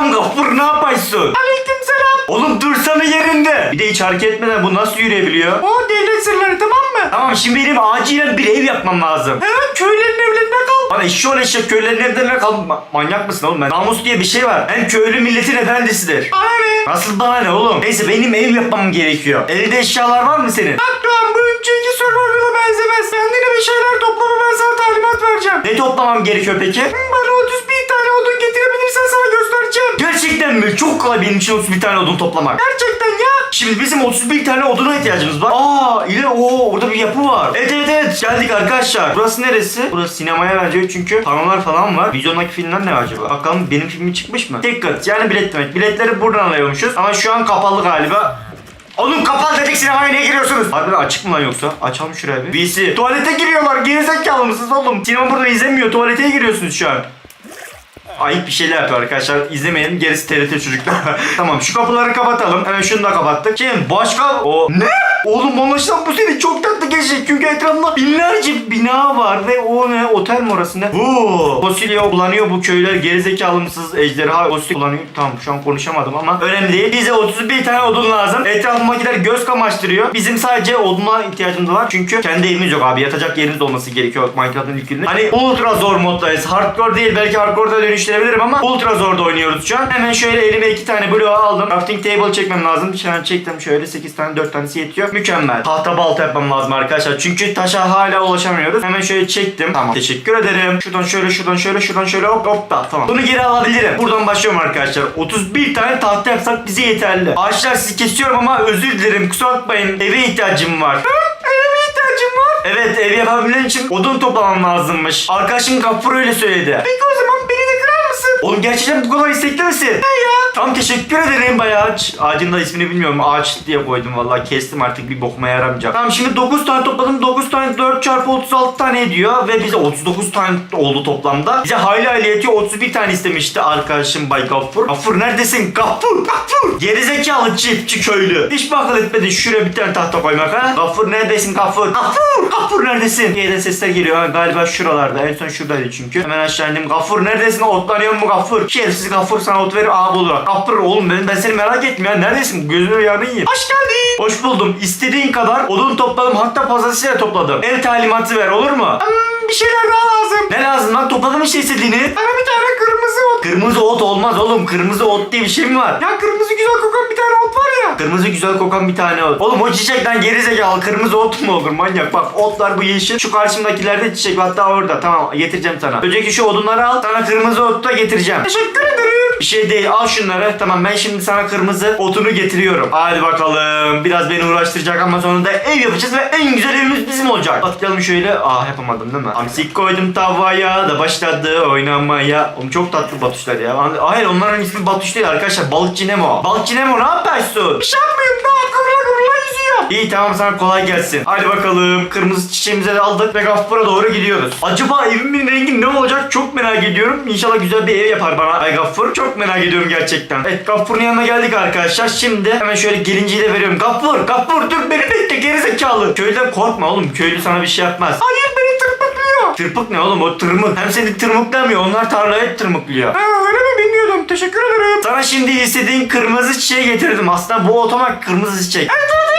Selam Gaffur ne yapıyorsun? Aleyküm selam. Oğlum dursana yerinde. Bir de hiç hareket etmeden bu nasıl yürüyebiliyor? O devlet sırları tamam mı? Tamam şimdi benim acilen bir ev yapmam lazım. He köylünün evlerinde kal. Bana eşşoğlu eşek köylülerin evlerine kal. Ma- manyak mısın oğlum ben? Namus diye bir şey var. Hem köylü milletin efendisidir. Bana ne? Nasıl bana ne oğlum? Neyse benim ev yapmam gerekiyor. Evde eşyalar var mı senin? Bak Önceki survival'a benzemez. Kendine bir şeyler toplama ben sana talimat vereceğim. Ne toplamam gerekiyor peki? Bana 31 tane odun getirebilirsen sana göstereceğim. Gerçekten mi? Çok kolay benim için 31 tane odun toplamak. Gerçekten ya. Şimdi bizim 31 tane oduna ihtiyacımız var. Aa ile o orada bir yapı var. Evet evet evet geldik arkadaşlar. Burası neresi? Burası sinemaya benziyor çünkü panolar falan var. Vizyondaki filmler ne acaba? Bakalım benim filmim çıkmış mı? Tek kat yani bilet demek. Biletleri buradan alıyormuşuz ama şu an kapalı galiba. Oğlum kapalı dedik sinemaya niye giriyorsunuz? Harbiden açık mı lan yoksa? Açalım şuraya bir. VC. Tuvalete giriyorlar. Gerizekalı mısınız oğlum? Sinema burada izlemiyor. Tuvalete giriyorsunuz şu an. Ayıp bir şeyler yapıyor arkadaşlar. İzlemeyelim. Gerisi TRT çocuklar. tamam şu kapıları kapatalım. Hemen şunu da kapattık. Şimdi başka... O ne? Oğlum anlaşılan bu seni çok tatlı geçecek. Çünkü etrafında binlerce bina var. Ve o ne? Otel mi orası ne? Bu. Fosilya kullanıyor bu köyler. Gerizekalı mısınız? Ejderha fosil kullanıyor. Tamam şu an konuşamadım ama önemli değil. Bize 31 tane odun lazım. Etrafımdakiler göz kamaştırıyor. Bizim sadece oduna ihtiyacımız var. Çünkü kendi evimiz yok abi. Yatacak yerimiz olması gerekiyor Minecraft'ın ilk gününde. Hani ultra zor moddayız. Hardcore değil. Belki hardcore'da dönüştürebilirim ama ultra zorda oynuyoruz şu an. Hemen şöyle elime iki tane bloğu aldım. Crafting table çekmem lazım. Şu an çektim şöyle 8 tane 4 tanesi yetiyor. Mükemmel. Tahta balta yapmam lazım arkadaşlar. Çünkü taşa hala ulaşamıyoruz. Hemen şöyle çektim. Tamam. Teşekkür ederim. Şuradan şöyle şuradan şöyle şuradan şöyle hop hop da tamam. Bunu geri alabilirim. Buradan başlıyorum arkadaşlar. 31 tane tahta yapsak bize yeterli. Ağaçlar sizi kesiyorum ama özür dilerim. Kusura bakmayın. Eve ihtiyacım var. Eve ihtiyacım var. Evet ev yapabilmem için odun toplamam lazımmış. Arkadaşım Gaffur öyle söyledi. Peki o zaman beni de kırar mısın? Oğlum gerçekten bu kadar istekli misin? He ya. Tam teşekkür ederim bayağı ağaç. Ağacın da ismini bilmiyorum. Ağaç diye koydum vallahi kestim artık bir bokuma yaramayacak. Tamam şimdi 9 tane topladım. 9 tane 4 çarpı 36 tane ediyor. Ve bize 39 tane oldu toplamda. Bize hayli hayli yetiyor. 31 tane istemişti arkadaşım Bay Gaffur. Gaffur neredesin? Gaffur! Gaffur! Gerizekalı çiftçi köylü. Hiç mi akıl şuraya bir tane tahta koymak ha? Gaffur neredesin Gaffur? Gaffur! Gaffur neredesin? De sesler geliyor. Ha, galiba şuralarda. En son şuradaydı çünkü. Hemen aşağı indim. Gaffur neredesin? Otlanıyor mu Gaffur? Şerefsiz Gaffur sana ot verir. Aa bulur. Gaffur oğlum ben, ben seni merak ettim ya. Neredesin? Gözünü yanı yiyeyim. Hoş geldin. Hoş buldum. İstediğin kadar odun topladım. Hatta fazlasıyla topladım. Ev talimatı ver olur mu? Hmm, bir şeyler daha lazım. Ne lazım lan? Topladım işte istediğini. Bana bir tane kırmızı ot. Kırmızı ot olmaz oğlum. Kırmızı ot diye bir şey mi var? Ya kırmızı güzel kokan bir tane ot var ya. Kırmızı güzel kokan bir tane ot. Oğlum o çiçekten gerizekalı kırmızı ot mu olur manyak? Bak otlar bu yeşil. Şu karşımdakilerde çiçek hatta orada. Tamam getireceğim sana. Önceki şu odunları al. Sana kırmızı otu da getireceğim. Teşekkür ederim. Bir şey değil al şunları. Tamam ben şimdi sana kırmızı otunu getiriyorum. Hadi bakalım. Biraz beni uğraştıracak ama sonunda ev yapacağız ve en güzel evimiz bizim olacak. Atlayalım şöyle. Aa yapamadım değil mi? Hamsik koydum tavaya da başladı oynamaya. Oğlum çok tatlı batuşlar ya. Hayır onların ismi batuş değil arkadaşlar. Balıkçı Nemo. Balıkçı Nemo ne yapıyorsun? Bir İyi tamam sana kolay gelsin. Hadi bakalım. Kırmızı çiçeğimizi de aldık ve Gaffur'a doğru gidiyoruz. Acaba evimin rengi ne olacak çok merak ediyorum. İnşallah güzel bir ev yapar bana Ay Gaffur. Çok merak ediyorum gerçekten. Evet Gaffur'un yanına geldik arkadaşlar. Şimdi hemen şöyle gelinciyi de veriyorum. Gaffur, Gaffur dur beni bekle gerizekalı. Köylüden korkma oğlum. Köylü sana bir şey yapmaz. Hayır beni tırpıklıyor. Tırpık ne oğlum o tırmık. Hem seni tırmıklamıyor. Onlar tarlaya tırmıklıyor. Ha öyle mi bilmiyordum. Teşekkür ederim. Sana şimdi istediğin kırmızı çiçeği getirdim. Aslında bu otomak kırmızı çiçek. Evet evet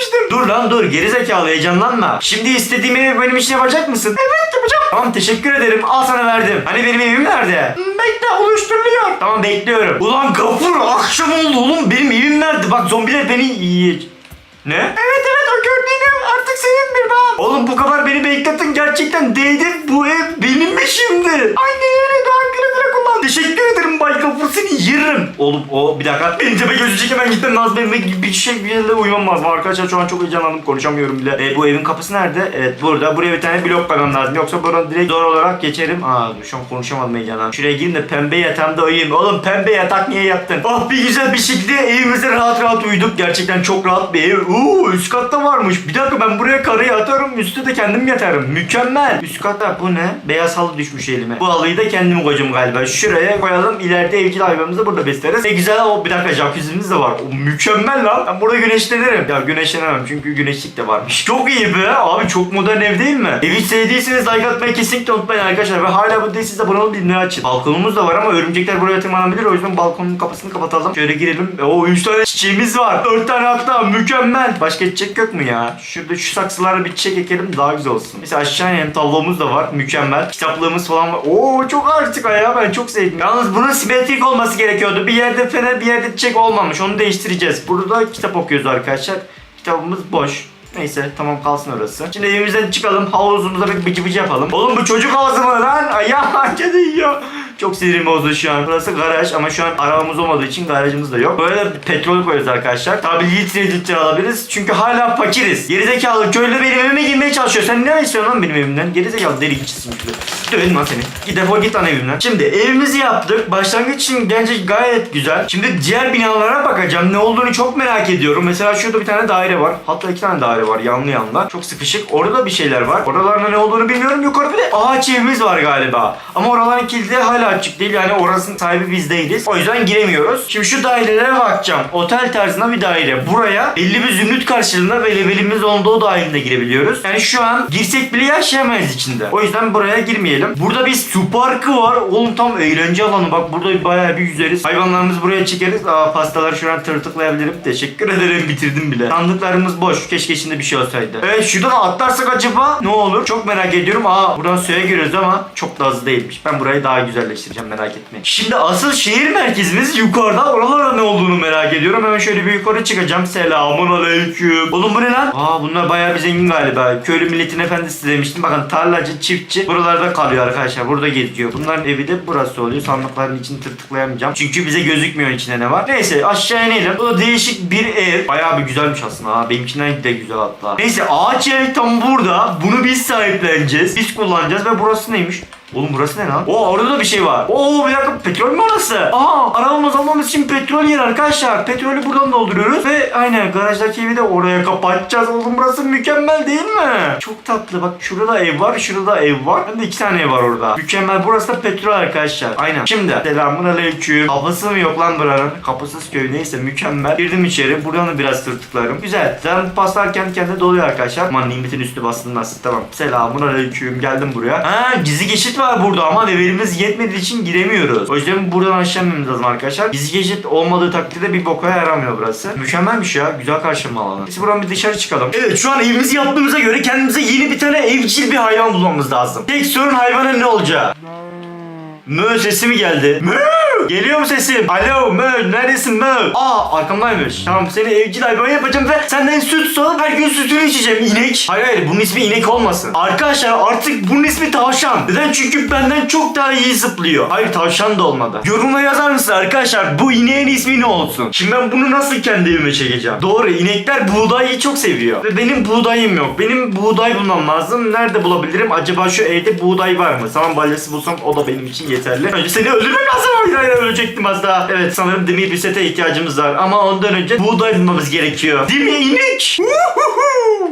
istemiştim. Dur lan dur gerizekalı heyecanlanma. Şimdi istediğim evi benim için yapacak mısın? Evet yapacağım. Tamam teşekkür ederim. Al sana verdim. Hani benim evim nerede? Hmm, Bekle oluşturuluyor. Tamam bekliyorum. Ulan Gafur akşam oldu oğlum. Benim evim nerede? Bak zombiler beni yiyecek. Ne? Evet evet o gördüğün ev artık senin bir bağım. Oğlum bu kadar beni beklettin gerçekten değdi. Bu ev benim mi şimdi? Aynen öyle daha güle güle kullan. Teşekkür ederim Bay Gafur seni yerim. Oğlum o bir dakika. Benim tepe gözecek hemen gitmem lazım. Benim bir- bir şey bir yerle uyumam lazım. Arkadaşlar şu an çok heyecanlandım konuşamıyorum bile. E, bu evin kapısı nerede? Evet burada. Buraya bir tane blok koymam lazım. Yoksa buradan direkt zor olarak geçerim. Aa şu an konuşamadım heyecandan. Şuraya gireyim de pembe yatağımda uyuyayım. Oğlum pembe yatak niye yattın? Oh bir güzel bir şekilde evimize rahat rahat uyuduk. Gerçekten çok rahat bir ev. Oo üst katta varmış. Bir dakika ben buraya karı yatarım. Üstte de kendim yatarım. Mükemmel. Üst katta bu ne? Beyaz halı düşmüş elime. Bu halıyı da kendim koyacağım galiba. Şuraya koyalım. İleride evcil hayvanımızı burada da besleriz. Ne güzel o bir dakika jacuzzi'miz de var. O mükemmel lan. Ben burada güneşlenirim. Ya güneşlenemem çünkü güneşlik de varmış. Çok iyi be. Abi çok modern ev değil mi? Evi sevdiyseniz like atmayı kesinlikle unutmayın arkadaşlar. Ve hala bu değilseniz abone olun bildirimleri açın. Balkonumuz da var ama örümcekler buraya tırmanabilir. O yüzden balkonun kapısını kapatalım. Şöyle girelim. E, O 3 tane çiçeğimiz var. 4 tane hatta mükemmel. Başka çiçek yok mu ya? Şurada şu saksılara bir çiçek ekelim daha güzel olsun. Mesela aşağı inelim tablomuz da var. Mükemmel. Kitaplığımız falan var. Oo çok harika ya ben çok sevdim. Yalnız bunun simetrik olması gerekiyordu. Bir yerde fener bir yerde çiçek olmamış. Onu değiştireceğiz. Burada kitap okuyoruz arkadaşlar. Kitabımız boş. Neyse tamam kalsın orası. Şimdi evimizden çıkalım havuzumuza bir bıcı bıcı yapalım. Oğlum bu çocuk havuzı mı lan? Ayağım kedi yiyor. Çok sinirim bozdu şu an. Burası garaj ama şu an arabamız olmadığı için garajımız da yok. Böyle petrol koyuyoruz arkadaşlar. Tabi litre litre alabiliriz. Çünkü hala fakiriz. Gerizekalı köylü benim evime girmeye çalışıyor. Sen ne istiyorsun lan benim evimden? Gerizekalı deli gitsin şurada. Dövün lan seni. Git defol git lan evimden. Şimdi evimizi yaptık. Başlangıç için bence gayet güzel. Şimdi diğer binalara bakacağım. Ne olduğunu çok merak ediyorum. Mesela şurada bir tane daire var. Hatta iki tane daire var yanlı yanlı. Çok sıkışık. Orada bir şeyler var. Oralarda ne olduğunu bilmiyorum. Yukarıda bir de ağaç evimiz var galiba. Ama oraların kilidi hala açık değil. Yani orasının sahibi biz değiliz. O yüzden giremiyoruz. Şimdi şu dairelere bakacağım. Otel tarzında bir daire. Buraya belli bir zümrüt karşılığında ve levelimiz olduğu dahilinde girebiliyoruz. Yani şu an girsek bile yaşayamayız içinde. O yüzden buraya girmeyelim. Burada bir su parkı var. Oğlum tam eğlence alanı. Bak burada bayağı bir yüzeriz. Hayvanlarımızı buraya çekeriz. Aa pastalar şu an tırtıklayabilirim. Teşekkür ederim bitirdim bile. Sandıklarımız boş. Keşke içinde bir şey olsaydı. Evet şuradan atlarsak acaba ne olur? Çok merak ediyorum. Aa buradan suya giriyoruz ama çok da hızlı değilmiş. Ben burayı daha güzelleştireceğim merak etmeyin. Şimdi asıl şehir merkezimiz yukarıda. Oralarda ne olduğunu merak ediyorum. Hemen şöyle bir yukarı çıkacağım. Selamun aleyküm. Oğlum bu ne lan? Aa bunlar bayağı bir zengin galiba. Köylü milletin efendisi demiştim. Bakın tarlacı, çiftçi buralarda kalıyor arkadaşlar. Burada geziyor. Bunların evi de burası oluyor. Sandıkların içini tırtıklayamayacağım. Çünkü bize gözükmüyor içinde ne var. Neyse aşağı inelim. Bu da değişik bir ev. Bayağı bir güzelmiş aslında. Benimkinden de güzel hatta. Neyse ağaç ev tam burada. Bunu biz sahipleneceğiz. Biz kullanacağız ve burası neymiş? Oğlum burası ne lan? Oo orada da bir şey var. Oo bir dakika petrol mü orası? Aa arabamız almamız için petrol yer arkadaşlar. Petrolü buradan dolduruyoruz ve aynen garajdaki evi de oraya kapatacağız. Oğlum burası mükemmel değil mi? Çok tatlı. Bak şurada ev var, şurada ev var. Hem de iki tane ev var orada. Mükemmel. Burası da petrol arkadaşlar. Aynen. Şimdi selamun aleyküm. Kapısı mı yok lan buranın? Kapısız köy neyse mükemmel. Girdim içeri. Buradan da biraz tırtıklarım. Güzel. Zaten paslar kendi kendine doluyor arkadaşlar. Aman nimetin üstü bastırmaz. Tamam. Selamun aleyküm. Geldim buraya. Ha gizli geçit var burada ama levelimiz yetmediği için giremiyoruz. O yüzden buradan aşağı lazım arkadaşlar. Gizli geçit olmadığı takdirde bir boka yaramıyor burası. Mükemmelmiş ya. Güzel karşılama alanı. Biz buradan bir dışarı çıkalım. Evet şu an evimizi yaptığımıza göre kendimize yeni bir tane evcil bir hayvan bulmamız lazım. Tek sorun hayvanın ne olacağı. Mö sesi mi geldi? Mö! Geliyor mu sesim? Alo Mö neredesin Mö? Aa arkamdaymış. Tamam seni evcil hayvan yapacağım ve senden süt sağıp her gün sütünü içeceğim. İnek. Hayır hayır bunun ismi inek olmasın. Arkadaşlar artık bunun ismi tavşan. Neden? Çünkü benden çok daha iyi zıplıyor. Hayır tavşan da olmadı. Yorumlara yazar mısın arkadaşlar bu ineğin ismi ne olsun? Şimdi ben bunu nasıl kendi evime çekeceğim? Doğru inekler buğdayı çok seviyor. Ve benim buğdayım yok. Benim buğday bulmam lazım. Nerede bulabilirim? Acaba şu evde buğday var mı? Saman balyası bulsam o da benim için yeterli. Önce seni öldürmek lazım. Hayır hayır ölecektim az daha. Evet sanırım demir bir sete ihtiyacımız var. Ama ondan önce buğday bulmamız gerekiyor. Değil mi inek?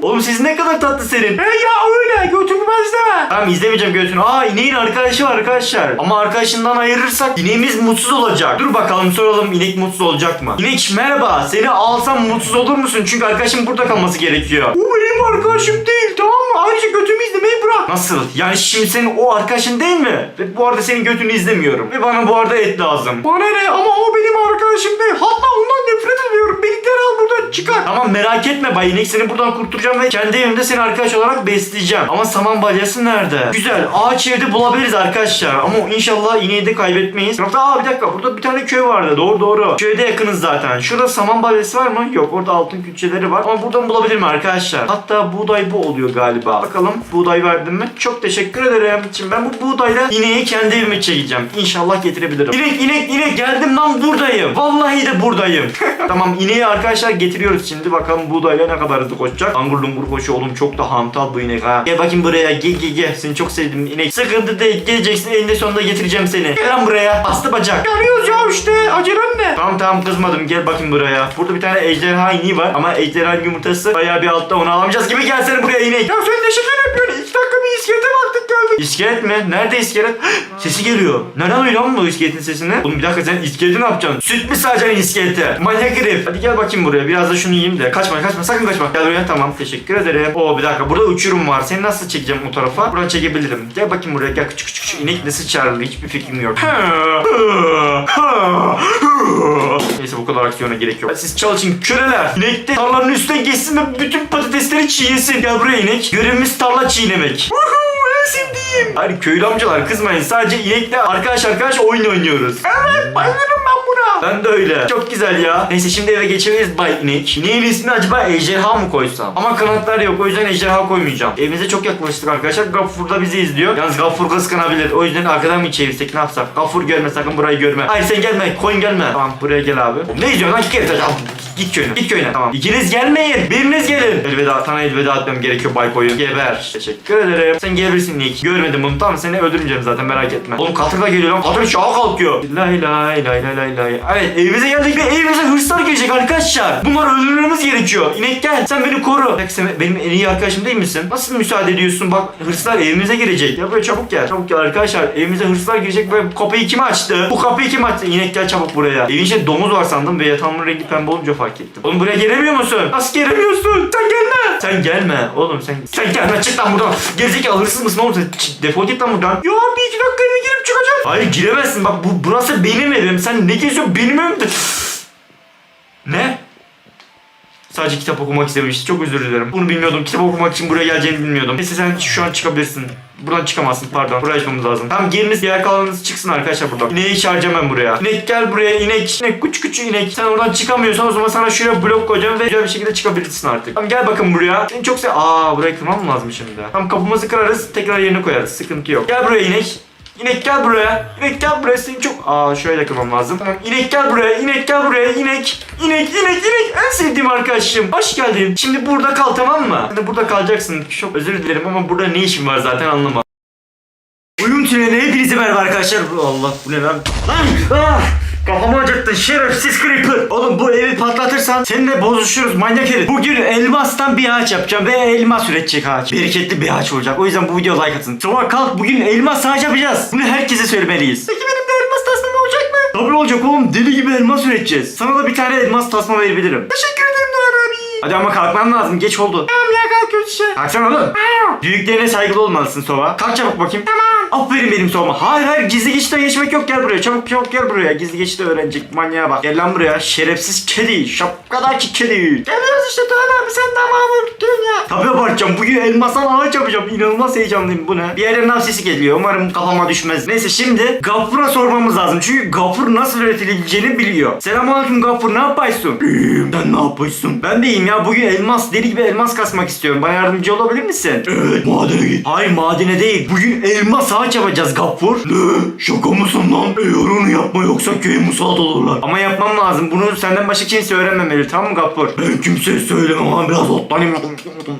Oğlum siz ne kadar tatlı senin. He ya öyle götümü ben izleme. Tamam izlemeyeceğim götünü. Aa ineğin arkadaşı var arkadaşlar. Ama arkadaşından ayırırsak ineğimiz mutsuz olacak. Dur bakalım soralım inek mutsuz olacak mı? İnek merhaba seni alsam mutsuz olur musun? Çünkü arkadaşım burada kalması gerekiyor. O benim arkadaşım değil tamam mı? Ayrıca götümü izlemeyi bırak. Nasıl? Yani şimdi senin o arkadaşın değil mi? Ve bu arada senin götünü izlemiyorum. Ve bana bu arada et lazım. Bana ne ama o benim arkadaşım değil. Hatta ondan nefret ediyorum. Beni derhal buradan çıkar. Tamam merak etme Bay İnek seni buradan kurtaracağım ve kendi evimde seni arkadaş olarak besleyeceğim. Ama saman balyası nerede? Güzel. Ağaç evde bulabiliriz arkadaşlar. Ama inşallah ineği de kaybetmeyiz. Yoksa aa bir dakika burada bir tane köy vardı. Doğru doğru. Köyde yakınız zaten. Şurada saman balyası var mı? Yok. Orada altın külçeleri var. Ama buradan bulabilirim arkadaşlar. Hatta buğday bu oluyor galiba. Bakalım buğday verdim mi? Çok teşekkür ederim. Şimdi ben bu buğdayla ineği kendi evime çekeceğim. İnşallah getirebilirim. İnek inek inek geldim lan buradayım. Vallahi de buradayım. tamam ineği arkadaşlar getiriyoruz şimdi. Bakalım buğdayla ne kadar hızlı koşacak. Langur lungur koşuyor oğlum çok da hantal bu inek ha. Gel bakayım buraya. Gel gel gel. Seni çok sevdim inek. Sıkıntı değil. Geleceksin eninde sonunda getireceğim seni. Gel lan buraya. Bastı bacak. Arıyoruz ya işte. Acelem ne? Tamam tamam kızmadım gel bakayım buraya. Burada bir tane ejderha ineği var ama ejderha yumurtası bayağı bir altta onu alamayacağız gibi gelsene buraya inek. Ya sen ne şeker yapıyorsun? İki dakika bir iskelete baktık geldik. İskelet mi? Nerede iskelet? Sesi geliyor. Nereden duyuyor lan bu iskeletin sesini? Oğlum bir dakika sen iskeleti ne yapacaksın? Süt mü sağacaksın iskelete? Manyak herif. Hadi gel bakayım buraya. Biraz da şunu yiyeyim de. Kaçma kaçma sakın kaçma. Gel buraya tamam teşekkür ederim. Oo bir dakika burada uçurum var. Seni nasıl çekeceğim o tarafa? Buradan çekebilirim. Gel bakayım buraya gel küçük küçük küçük. İnek nasıl çağrıldı hiçbir fikrim yok. Neyse bu kadar aksiyona gerek yok. Siz çalışın köleler. İnek de tarlanın üstüne geçsin ve bütün patatesleri çiğnesin. Gel buraya inek. Görevimiz tarla çiğnemek. Sevdiğim. Hayır köylü amcalar kızmayın. Sadece inekle arkadaş arkadaş oyun oynuyoruz. Evet bayılırım ben buna. Ben de öyle. Çok güzel ya. Neyse şimdi eve geçebiliriz Bay İnek. İneğin ismini acaba ejderha mı koysam? Ama kanatlar yok o yüzden ejderha koymayacağım. Evimize çok yaklaştık arkadaşlar. Gaffur da bizi izliyor. Yalnız Gaffur kıskanabilir. O yüzden arkadan mı çevirsek ne yapsak? Gaffur görme sakın burayı görme. Hayır sen gelme. Koyun gelme. Tamam buraya gel abi. Ne izliyorsun lan? Hadi. Git köyüne. Git köyüne. Tamam. İkiniz gelmeyin. Biriniz gelin. Elveda. Sana elveda etmem gerekiyor Bay Koyun. Geber. Teşekkür ederim. Sen gebersin Nick. Görmedim bunu. Tamam seni öldürmeyeceğim zaten merak etme. Oğlum katır da geliyor lan. Katır şaha kalkıyor. Lay lay lay lay lay lay. Evet evimize geldik ve evimize hırslar gelecek arkadaşlar. Bunları öldürmemiz gerekiyor. İnek gel. Sen beni koru. Bak sen benim en iyi arkadaşım değil misin? Nasıl müsaade ediyorsun? Bak hırslar evimize girecek. Ya böyle çabuk gel. Çabuk gel arkadaşlar. Evimize hırslar girecek ve bu kapıyı kim açtı? Bu kapıyı kim açtı? İnek gel çabuk buraya. Evin içinde domuz var sandım ve yatağımın rengi pembe olunca fark ettim. Oğlum buraya gelemiyor musun? Nasıl gelemiyorsun? Sen gelme. Sen gelme. Oğlum sen sen gelme. Çık lan buradan. Gerizekalı hırsız mısın oğlum sen? Çık, defol git lan buradan. Ya bir iki dakika eve girip çıkacağım. Hayır giremezsin. Bak bu burası benim evim. Sen ne geziyorsun benim evimde. Ne? Sadece kitap okumak istemiştim. Çok özür dilerim. Bunu bilmiyordum. Kitap okumak için buraya geleceğini bilmiyordum. Neyse sen şu an çıkabilirsin. Buradan çıkamazsın pardon. Buraya açmamız lazım. Tamam geriniz diğer kalanınız çıksın arkadaşlar buradan. İneği çağıracağım ben buraya. İnek gel buraya inek. İnek küçük küçük inek. Sen oradan çıkamıyorsan o zaman sana şuraya blok koyacağım ve güzel bir şekilde çıkabilirsin artık. Tamam gel bakın buraya. Seni çok sev... Aa burayı kırmam lazım şimdi? Tamam kapımızı kırarız. Tekrar yerine koyarız. Sıkıntı yok. Gel buraya inek. İnek gel buraya. İnek gel buraya. Seni çok... Aa şöyle kırmam lazım. Tamam inek gel buraya. İnek gel buraya. İnek. İnek, inek, inek. En sevdiğim arkadaşım. Hoş geldin. Şimdi burada kal tamam mı? De burada kalacaksın. Çok özür dilerim ama burada ne işin var zaten anlama. Uyum tüneline hepinize merhaba arkadaşlar. Allah bu ne lan? Lan! Ah! Kafamı acıttın şerefsiz creeper. Oğlum bu evi patlatırsan seninle bozuşuruz manyak herif. Bugün elmastan bir ağaç yapacağım ve elmas üretecek ağaç. Bereketli bir ağaç olacak. O yüzden bu video like atın. Sonra kalk bugün elmas ağaç yapacağız. Bunu herkese söylemeliyiz. Peki benim de elmas tasmam olacak mı? Tabii olacak oğlum deli gibi elmas üreteceğiz. Sana da bir tane elmas tasma verebilirim. Teşekkür ederim Doğan abi. Hadi ama kalkman lazım geç oldu. Tamam ya kalkıyoruz işte. Kalksana oğlum. Büyüklerine saygılı olmalısın Sova. Kalk çabuk bakayım. Tamam. Aferin benim Sova. Hayır hayır gizli geçitten geçmek yok gel buraya. Çabuk çabuk gel buraya. Gizli geçitten öğrenecek manyağa bak. Gel lan buraya. Şerefsiz kedi. Şapkadaki kedi. Geliyoruz işte Doğan abi sen tamamı tutuyorsun ya. Tabii abartacağım. Bugün elmastan ağaç yapacağım. İnanılmaz heyecanlıyım. Bu ne? Bir yerden sesi geliyor. Umarım kafama düşmez. Neyse şimdi Gafur'a sormamız lazım. Çünkü Gafur nasıl üretileceğini biliyor. Selamünaleyküm Gafur. Ne yapıyorsun? İyiyim. Sen ne yapıyorsun? Ben de iyiyim ya. Bugün elmas, deli gibi elmas kasmak istiyorum. Bana yardımcı olabilir misin? Evet madene git. Hayır madene değil. Bugün elmas ağaç yapacağız Gafur. Ne? Şaka mısın lan? Eğer onu yapma yoksa köye musallat olurlar. Ama yapmam lazım. Bunu senden başka kimse öğrenmemeli. Tamam mı? Ben kimseye söylemem ama biraz otlanayım.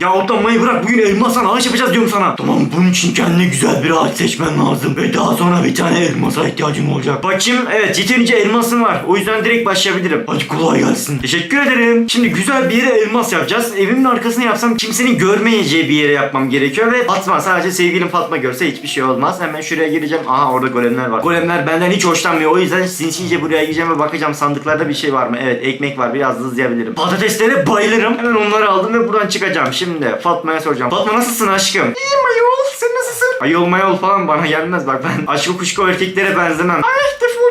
Ya otlanmayı bırak. Bugün elmastan ağaç yapacağız diyorum sana. Tamam bunun için kendine güzel bir ağaç seçmen lazım. Ve daha sonra bir tane elmasa ihtiyacın olacak. Bakayım evet yeterince elmasın var. O yüzden direkt başlayabilirim. Hadi kolay gelsin. Teşekkür ederim. Şimdi güzel bir yere elmas yapacağız. Evimin arkasına yapsam kimsenin görmeyeceği bir yere yapmam gerekiyor. Ve Fatma sadece sevgilim Fatma görse hiçbir şey olmaz. Hemen şuraya gireceğim. Aha orada golemler var. Golemler benden hiç hoşlanmıyor. O yüzden sinsice buraya gireceğim ve bakacağım sandıklarda bir şey var mı? Evet ekmek var. Biraz hızlayabilirim. Patateslere bayılırım. Hemen onları aldım ve buradan çıkacağım. Şimdi Fatma'ya soracağım. Fatma nasılsın aşkım? İyiyim ayol sen nasılsın? Ayol mayol falan bana gelmez bak ben aşkı kuşku erkeklere benzemem. Ay defol.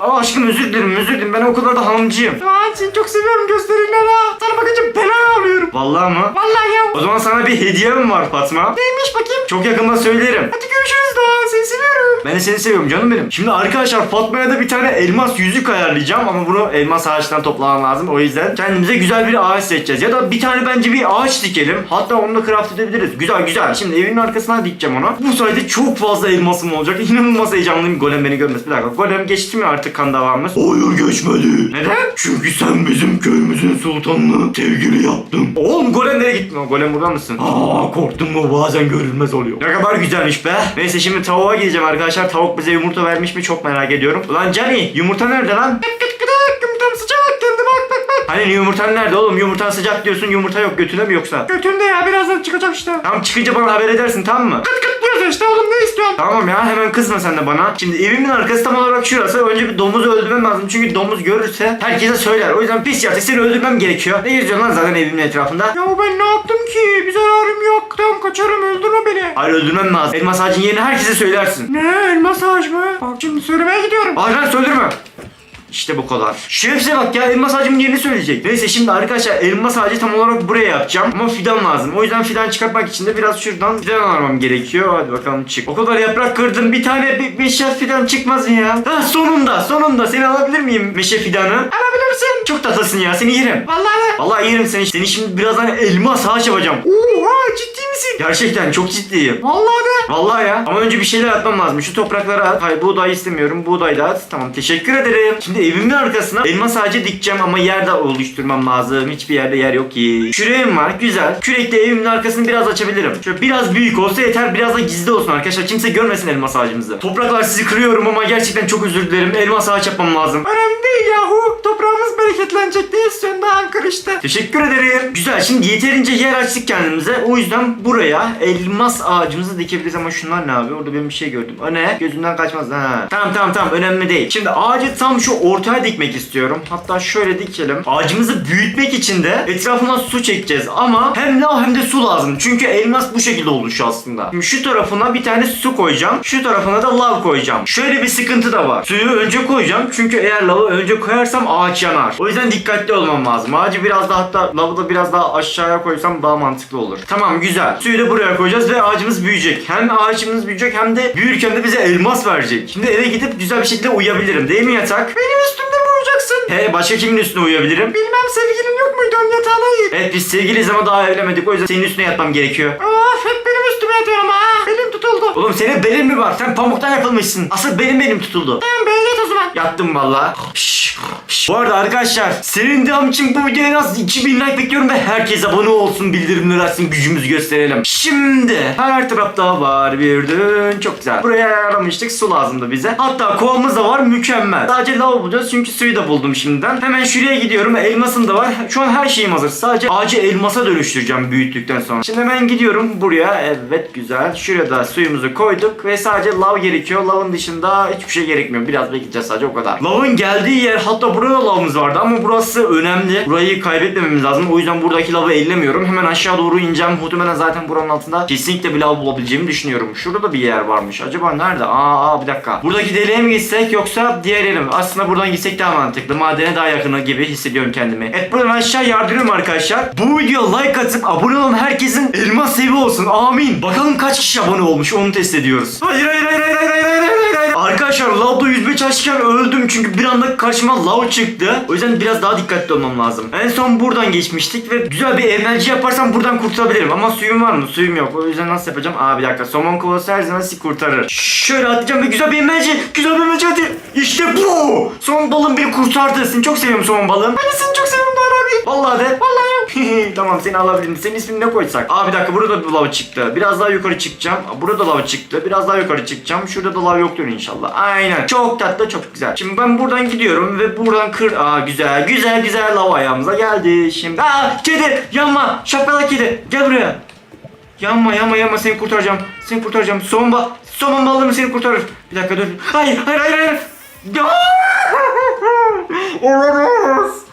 Aa aşkım özür dilerim özür dilerim ben o kadar da hanımcıyım. Aman seni çok seviyorum gösterinler ha. Sana bakınca bela alıyorum. Vallahi mı? Vallahi ya. O zaman sana bir hediyem var Fatma. Neymiş bakayım? Çok yakında söylerim. Hadi görüşürüz Doğan seni seviyorum. Ben de seni seviyorum canım benim. Şimdi arkadaşlar Fatma'ya da bir tane elmas yüzük ayarlayacağım ama bunu elmas ağaçtan toplamam lazım. O yüzden kendimize güzel bir ağaç seçeceğiz. Ya da bir tane bence bir ağaç dikelim. Hatta onu da craft edebiliriz. Güzel güzel. Şimdi evin arkasına dikeceğim onu. Bu sayede çok fazla elmasım olacak. İnanılmaz heyecanlıyım golem beni görmesi. Bir dakika golem geçti mi artık? Artık kan davamız. Hayır geçmedi. Neden? Çünkü sen bizim köyümüzün sultanını sevgili yaptın. Oğlum golem nereye gittin? O golem burada mısın? Aa korktun mu bazen görünmez oluyor. Ne kadar güzelmiş be. Neyse şimdi tavuğa gideceğim arkadaşlar. Tavuk bize yumurta vermiş mi çok merak ediyorum. Ulan Cani yumurta nerede lan? Yumurtam sıcak kendi bak bak bak. Hani yumurtan nerede oğlum? Yumurtan sıcak diyorsun yumurta yok götüne mi yoksa? Götünde ya birazdan çıkacak işte. Tamam çıkınca bana haber edersin tamam mı? Kıt kıt diyorsun işte oğlum ne istiyorsun? Tamam ya hemen kızma sen de bana. Şimdi evimin arkası tam olarak şurası. Önce bir domuzu öldürmem lazım. Çünkü domuz görürse herkese söyler. O yüzden pis yaratık seni öldürmem gerekiyor. Ne geziyorsun lan zaten evimin etrafında? Ya ben ne yaptım ki? Bir zararım yok. Tamam kaçarım öldürme beni. Hayır öldürmem lazım. Elmas ağacın yerini herkese söylersin. Ne elmas ağacı mı? Bak şimdi söylemeye gidiyorum. Hayır hayır söyleme. İşte bu kadar. Şerefsize bak ya elmas ağacımın yerini söyleyecek. Neyse şimdi arkadaşlar elmas ağacı tam olarak buraya yapacağım. Ama fidan lazım. O yüzden fidan çıkartmak için de biraz şuradan fidan aramam gerekiyor. Hadi bakalım çık. O kadar yaprak kırdım. Bir tane bir meşe fidan çıkmaz mı ya? Ha sonunda sonunda. Seni alabilir miyim meşe fidanı? Alabilirsin. Çok tatlısın ya. Seni yerim. Vallahi. Vallahi yerim seni. Seni şimdi birazdan elmas ağaç yapacağım. Oha ciddi misin? Gerçekten çok ciddiyim. Vallahi de. Vallahi ya. Ama önce bir şeyler atmam lazım. Şu topraklara at. Hayır buğday istemiyorum. Buğday da at. Tamam teşekkür ederim. Şimdi evimin arkasına elmas ağacı dikeceğim ama yer de oluşturmam lazım. Hiçbir yerde yer yok ki. Küreğim var. Güzel. Kürekle evimin arkasını biraz açabilirim. Şöyle biraz büyük olsa yeter. Biraz da gizli olsun arkadaşlar. Kimse görmesin elmas ağacımızı. Topraklar sizi kırıyorum ama gerçekten çok özür dilerim. Elmas ağaç yapmam lazım. Önemli. Toprağımız bereketlenecek. Ne istiyorsun Ankara işte. Teşekkür ederim. Güzel. Şimdi yeterince yer açtık kendimize. O yüzden buraya elmas ağacımızı dikebiliriz ama şunlar ne abi? Orada ben bir şey gördüm. O ne? Gözümden kaçmaz. Ha. Tamam tamam tamam. Önemli değil. Şimdi ağacı tam şu ortaya dikmek istiyorum. Hatta şöyle dikelim. Ağacımızı büyütmek için de etrafına su çekeceğiz. Ama hem lav hem de su lazım. Çünkü elmas bu şekilde oluşuyor aslında. Şimdi şu tarafına bir tane su koyacağım. Şu tarafına da lav koyacağım. Şöyle bir sıkıntı da var. Suyu önce koyacağım. Çünkü eğer lavı önce koyarsam ağaç yanar. O yüzden dikkatli olmam lazım. Ağacı biraz daha hatta lavı da biraz daha aşağıya koysam daha mantıklı olur. Tamam güzel. Suyu da buraya koyacağız ve ağacımız büyüyecek. Hem ağacımız büyüyecek hem de büyürken de bize elmas verecek. Şimdi eve gidip güzel bir şekilde uyuyabilirim. Değil mi yatak? Benim üstümde mi uyuyacaksın? He başka kimin üstüne uyuyabilirim? Bilmem sevgilin yok muydu? Onun yatağına git. Evet biz sevgiliyiz ama daha evlenmedik. O yüzden senin üstüne yatmam gerekiyor. Of hep benim üstüme yatıyorum ha. Belim tutuldu. Oğlum senin belin mi var? Sen pamuktan yapılmışsın. Asıl benim benim tutuldu. Tamam be yat o zaman. Yattım valla. Bu arada arkadaşlar senin devam için bu videoya en az 2000 like bekliyorum ve herkes abone olsun bildirimleri açsın gücümüzü gösterelim. Şimdi her tarafta var bir dün çok güzel. Buraya ayarlamıştık su lazımdı bize. Hatta kovamız da var mükemmel. Sadece lav bulacağız çünkü suyu da buldum şimdiden. Hemen şuraya gidiyorum elmasım da var. Şu an her şeyim hazır. Sadece ağacı elmasa dönüştüreceğim büyüttükten sonra. Şimdi hemen gidiyorum buraya. Evet güzel. Şuraya da suyumuzu koyduk ve sadece lav gerekiyor. Lavın dışında hiçbir şey gerekmiyor. Biraz bekleyeceğiz sadece o kadar. Lavın geldiği yer hatta burada da lavımız vardı ama burası önemli. Burayı kaybetmememiz lazım. O yüzden buradaki lavı ellemiyorum. Hemen aşağı doğru ineceğim. Muhtemelen zaten buranın altında kesinlikle bir lav bulabileceğimi düşünüyorum. Şurada da bir yer varmış. Acaba nerede? Aa, aa bir dakika. Buradaki deliğe mi gitsek yoksa diğer yere mi? Aslında buradan gitsek daha mantıklı. Madene daha yakını gibi hissediyorum kendimi. Evet buradan aşağı yardırıyorum arkadaşlar. Bu video like atıp abone olan herkesin elmas sevi olsun. Amin. Bakalım kaç kişi abone olmuş onu test ediyoruz. Hayır hayır hayır hayır hayır hayır hayır hayır. Arkadaşlar lavda yüzme çalışırken öldüm çünkü bir anda karşıma lav çıktı. O yüzden biraz daha dikkatli olmam lazım. En son buradan geçmiştik ve güzel bir enerji yaparsam buradan kurtulabilirim. Ama suyum var mı? Suyum yok. O yüzden nasıl yapacağım? Aa bir dakika. Somon kovası her zaman sizi kurtarır. Şöyle atlayacağım ve güzel bir enerji. Güzel bir enerji hadi. İşte bu. Somon balığım beni kurtardı. Seni çok seviyorum somon balığım. Ben de seni çok seviyorum abi. Vallahi de. Vallahi yok. tamam seni alabilirim. Senin ismini ne koysak? Aa bir dakika burada da lava çıktı. Biraz daha yukarı çıkacağım. Burada da lava çıktı. Biraz daha yukarı çıkacağım. Şurada da lava yoktur inşallah. Aynen. Çok tatlı çok güzel. Şimdi ben buradan gidiyorum ve buradan kır... Aa güzel güzel güzel lava ayağımıza geldi. Şimdi... Aa kedi yanma. Şapkalı kedi. Gel buraya. Yanma yanma yanma seni kurtaracağım. Seni kurtaracağım. Somon ba... Somon balığım seni kurtarır. Bir dakika dur. Hayır hayır hayır hayır. Olamaz.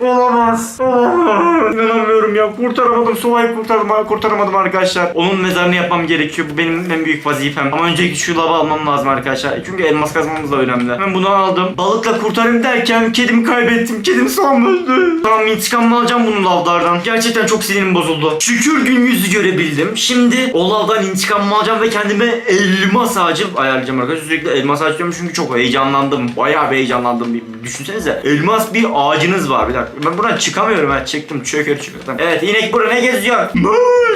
Olamaz. Olamaz. İnanamıyorum ya. Kurtaramadım. Sova'yı kurtaramadım, kurtaramadım arkadaşlar. Onun mezarını yapmam gerekiyor. Bu benim en büyük vazifem. Ama öncelikle şu lava almam lazım arkadaşlar. Çünkü elmas kazmamız da önemli. Hemen bunu aldım. Balıkla kurtarayım derken kedimi kaybettim. Kedim son öldü. Tamam intikamımı alacağım bunu lavlardan. Gerçekten çok sinirim bozuldu. Şükür gün yüzü görebildim. Şimdi o lavdan intikamımı alacağım ve kendime elmas ağacı ayarlayacağım arkadaşlar. Sürekli elmas ağacı çünkü çok heyecanlandım. Bayağı bir heyecanlandım. Düşünsenize elmas bir ağacınız var bir dakika. Ben buradan çıkamıyorum ha çıktım çöker çıktım. Evet inek burada ne geziyor?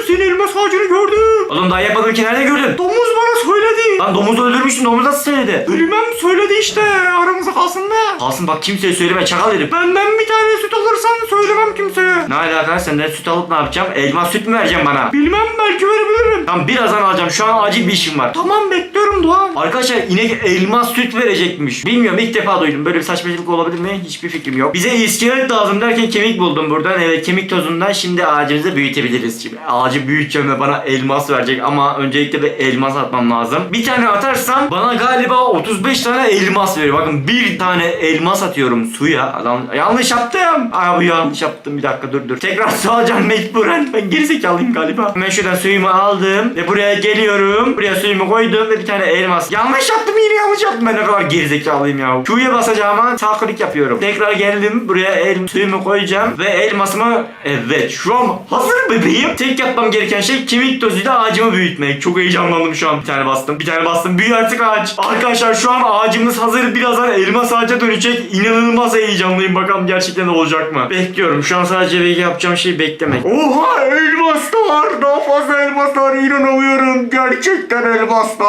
Senin elmas ağacını gördüm. Oğlum daha yapmadım ki nerede gördün? Domuz bana söyledi. Lan domuz öldürmüştün domuz nasıl söyledi? Bilmem söyledi işte aramızda kalsın da. Kalsın bak kimseye söyleme çakal herif. Benden bir tane süt alırsan söylemem kimseye. Ne alaka senden süt alıp ne yapacağım? Elma süt mü vereceğim bana? Bilmem belki verebilirim. Tamam birazdan alacağım şu an acil bir işim var. Tamam bekliyorum Doğan. Arkadaşlar inek elmas süt verecekmiş. Bilmiyorum ilk defa duydum. Böyle bir saçmalık olabilir mi? Hiçbir fikrim yok. Bize iskelet lazım derken kemik buldum buradan. Evet kemik tozundan şimdi ağacımızı büyütebiliriz. Şimdi ağacı büyüteceğim ve bana elmas verecek ama öncelikle bir elmas atmam lazım. Bir tane atarsam bana galiba 35 tane elmas veriyor. Bakın bir tane elmas atıyorum suya. Lan, yanlış yaptım. Aa bu yanlış yaptım. Bir dakika dur dur. Tekrar su alacağım mecburen. Ben gerizekalıyım galiba. Hemen şuradan suyumu aldım ve buraya geliyorum. Buraya suyumu koydum ve bir tane elmas. Yanlış yaptım yine yanlış yaptım. Ben ne kadar gerizekalıyım ya. Q'ya basacağıma sağ klik yapıyorum. Tekrar geldim. Buraya el, suyumu koyacağım ve elmasımı evet şu an hazır bebeğim. Tek yapmam gereken şey kemik tozuyla ağacımı büyütmek. Çok heyecanlandım şu an. Bir tane bastım. Bir tane bastım. Büyü artık ağaç. Arkadaşlar şu an ağacımız hazır. Birazdan elmas ağaca dönecek. İnanılmaz heyecanlıyım. Bakalım gerçekten olacak mı? Bekliyorum. Şu an sadece yapacağım şey beklemek. Oha elmas da var. Daha fazla elmas da var. İnanamıyorum. Gerçekten elmas da.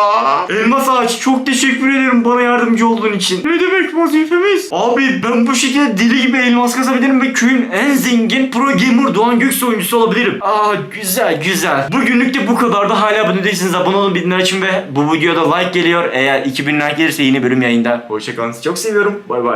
Elmas ağaç çok teşekkür ederim bana yardımcı olduğun için. Ne demek vazifemiz? Abi ben bu şekilde deli gibi elmas kazabilirim ve köyün en zengin pro gamer Doğan Göksu oyuncusu olabilirim. Aa güzel güzel. Bugünlük de bu kadar da hala abone değilseniz abone olun bildirimler için ve bu videoda like geliyor. Eğer 2000 like gelirse yeni bölüm yayında. Hoşçakalın. Çok seviyorum. Bay bay.